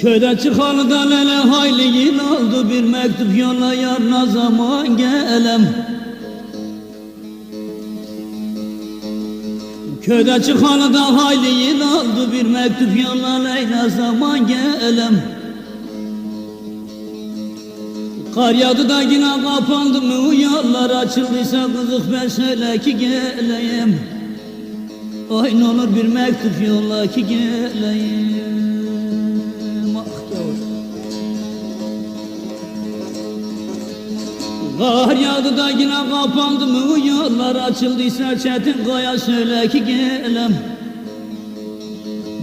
Köyde çıkanıdan ele hayli yıl oldu bir mektup yolla yarına zaman gelem. Köyde çıkanıdan hayli yıl oldu bir mektup yolla Leyla zaman gelem. Kar yağdı da yine kapandı mı yollar açıldıysa kızık ben söyle ki geleyim. Ay ne olur bir mektup yolla ki geleyim Kar yağdı da yine kapandı mı? Yollar açıldıysa çetin kaya söyle ki gelem.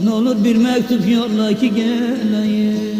Ne olur bir mektup yolla ki geleyim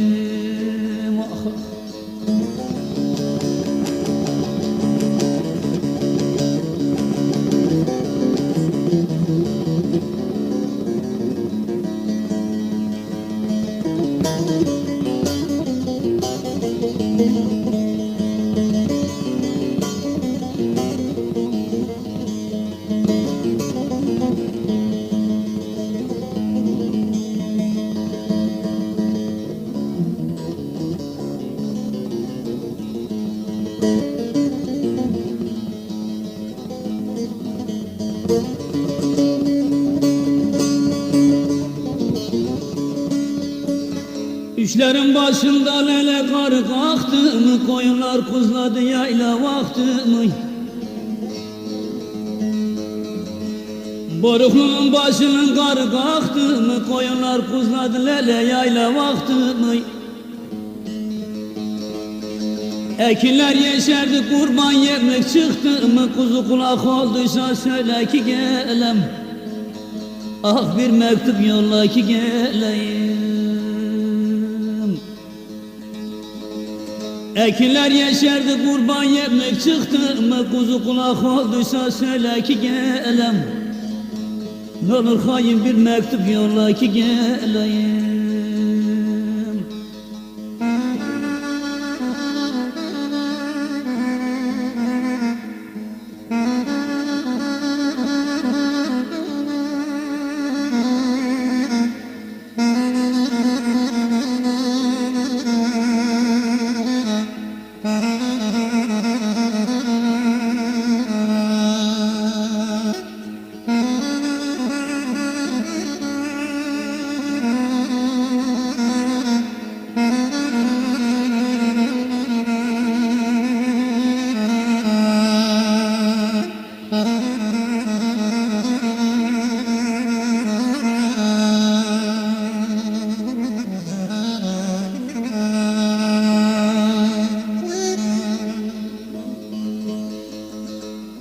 Üçlerin başında lele karı kalktı mı Koyunlar kuzladı yayla vakti mı? Boruklunun başının karı kalktı mı? Koyunlar kuzladı lele yayla vakti mı? Ekinler yeşerdi kurban yerlik çıktı mı? Kuzu kulak olduysa söyle ki gelem. Ah bir mektup yolla ki geleyim Ekinler yeşerdi kurban yerlik çıktı. Mı Kuzu kulak olduysa söyle ki gelem. Ne olur hain bir mektup yolla ki geleyim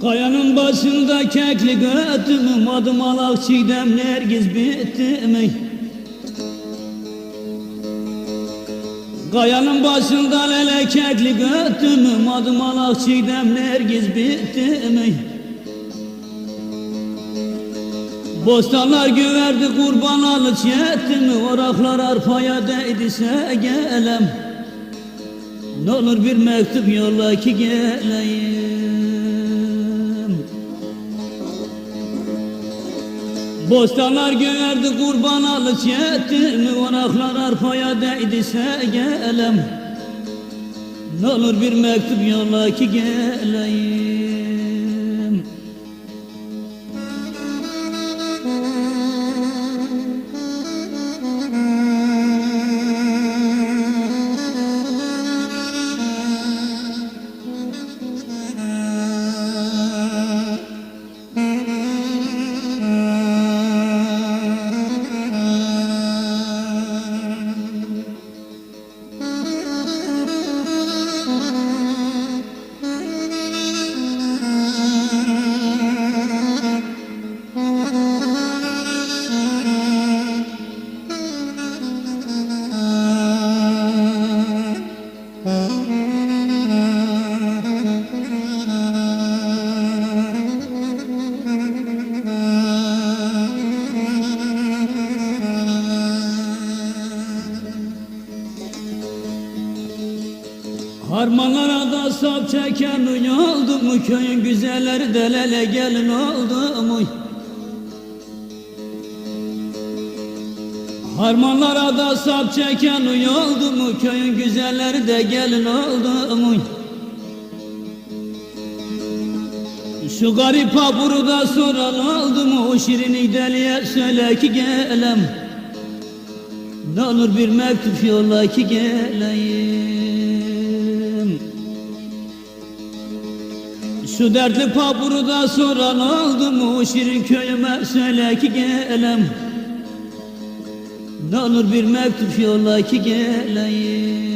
Kayanın başında keklik ötümü Madım alak çiğdem nergiz bitti mi? Kayanın başında lelekekli götümü Adım alak çiğdem nergiz bitti mi? Bostanlar güverdi kurban alıç yetti mi? Oraklar arpaya değdise gelem Ne olur bir mektup yolla ki geleyim Bostanlar güverdi kurban alıç yetti mi? Oraklar arpaya değdise gelem Ne olur bir mektup yolla ki geleyim sap çeken oldu mu? Köyün güzelleri delele gelin oldu mu? Harmanlara da sap çeken oldu mu? Köyün güzelleri de gelin oldu mu? Şu garip papuru da soran oldu mu? O şirini deliye söyle ki gelem. Ne olur bir mektup yolla ki geleyim Şu dertli papuru da soran oldu mu şirin köyüme. Söyle ki gelem. Ne olur bir mektup yolla ki geleyim